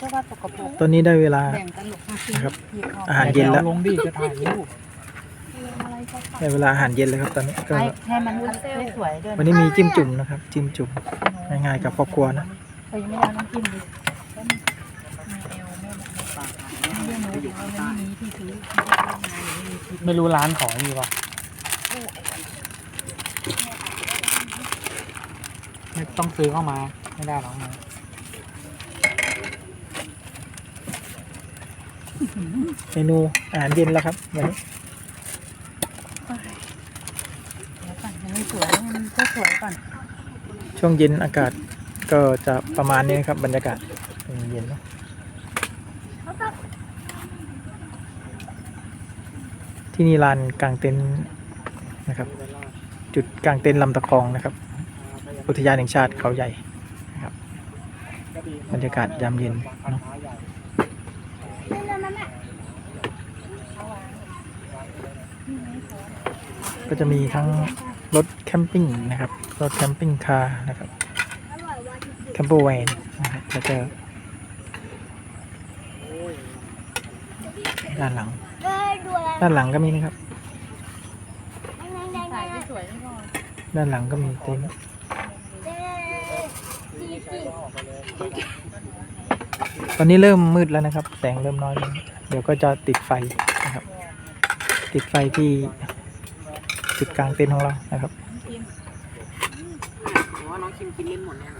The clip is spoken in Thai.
ก็ว่าตกกระปรกตอนนี้ได้เวลา แบ่งกันหลบมาสินะครับ หยิบออกอาหารเย็นแล้วลงดิจะถ่ายรูปได้เวลาอาหารเย็นแล้วครับตอนนี้ก็ให้ให้มันสวยๆด้วยวันนี้มีจิ้มจุ่มนะครับ จิ้มจุ่มง่ายๆกับครอบครัวนะเขายังไม่ได้เอาน้ำจิ้มดิแล้วมันแม่แมวแม่ไม่ได้หนูเอามันไม่มีที่ซื้อไม่ได้มาหนูไม่มีที่ไม่รู้ร้านของมีป่ะไม่ต้องซื้อเข้ามา ไม่ได้หรอกนะ เมนูอาหารเย็นแล้วครับวันนี้เดี๋ยวก่อนยังไม่สวยมันก็สวยก่อนช่วงเย็นอากาศก็จะประมาณนี้นะครับ บรรยากาศเย็นๆเนอะที่นี่ลานกลางเต็นท์นะครับ จุดกลางเต็นท์ลำตะคองนะครับ อุทยานแห่งชาติเขาใหญ่นะครับบรรยากาศยามเย็นเนอะ ก็จะมีทั้งรถแคมปิ้งนะครับ รถแคมปิ้งคาร์นะครับแคมเปอร์แวนนะครับแล้วก็ด้านหลัง ด้านหลังก็มีนะครับถ่ายที่สวยนี่ก่อนด้านหลังก็มีเต็นท์ตอนนี้เริ่มมืดแล้วนะครับ แสงเริ่มน้อยลงเดี๋ยวก็จะติดไฟนะครับ ติดไฟที่จุดกลางเต็นท์ของเรานะครับ น้องคิมกินเล่นหมดเนี่ย